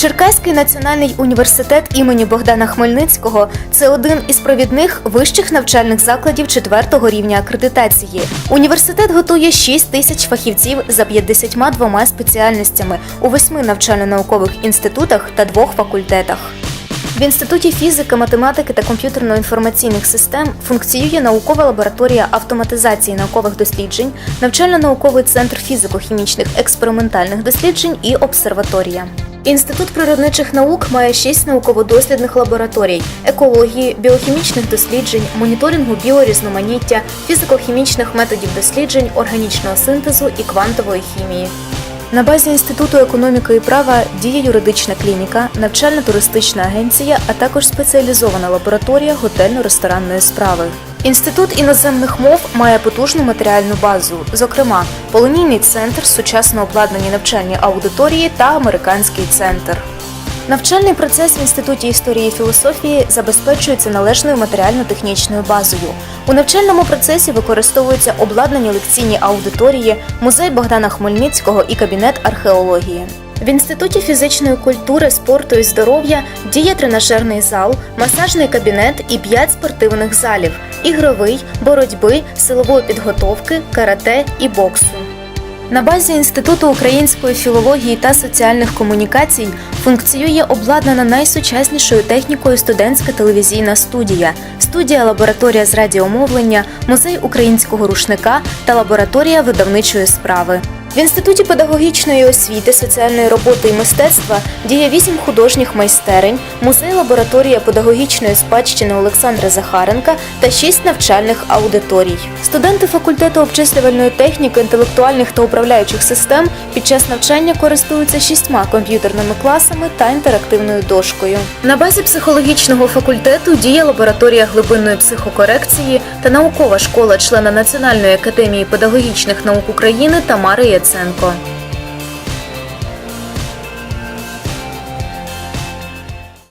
Черкаський національний університет імені Богдана Хмельницького це один із провідних вищих навчальних закладів четвертого рівня акредитації. Університет готує 6 тисяч фахівців за 52 спеціальностями у восьми навчально-наукових інститутах та двох факультетах. В інституті фізики, математики та комп'ютерно-інформаційних систем функціює наукова лабораторія автоматизації наукових досліджень, навчально-науковий центр фізико-хімічних експериментальних досліджень і обсерваторія. Інститут природничих наук має шість науково-дослідних лабораторій: екології, біохімічних досліджень, моніторингу біорізноманіття, фізико-хімічних методів досліджень, органічного синтезу і квантової хімії. На базі Інституту економіки і права діє юридична клініка, навчально-туристична агенція, а також спеціалізована лабораторія готельно-ресторанної справи. Інститут іноземних мов має потужну матеріальну базу, зокрема, полонійний центр, сучасно обладнані навчальні аудиторії та американський центр. Навчальний процес в інституті історії і філософії забезпечується належною матеріально-технічною базою. У навчальному процесі використовуються обладнані лекційні аудиторії, музей Богдана Хмельницького і кабінет археології. В інституті фізичної культури, спорту і здоров'я діє тренажерний зал, масажний кабінет і п'ять спортивних залів: ігровий, боротьби, силової підготовки, карате і боксу. На базі Інституту української філології та соціальних комунікацій функціює обладнана найсучаснішою технікою студентська телевізійна студія, студія лабораторія з радіомовлення, музей українського рушника та лабораторія видавничої справи. В інституті педагогічної освіти, соціальної роботи і мистецтва діє вісім художніх майстерень, музей лабораторія педагогічної спадщини Олександра Захаренка та шість навчальних аудиторій. Студенти факультету обчислювальної техніки, інтелектуальних та управляючих систем під час навчання користуються шістьма комп'ютерними класами та інтерактивною дошкою. На базі психологічного факультету діє лабораторія глибинної психокорекції та наукова школа члена Національної академії педагогічних наук України Тамари Яценко.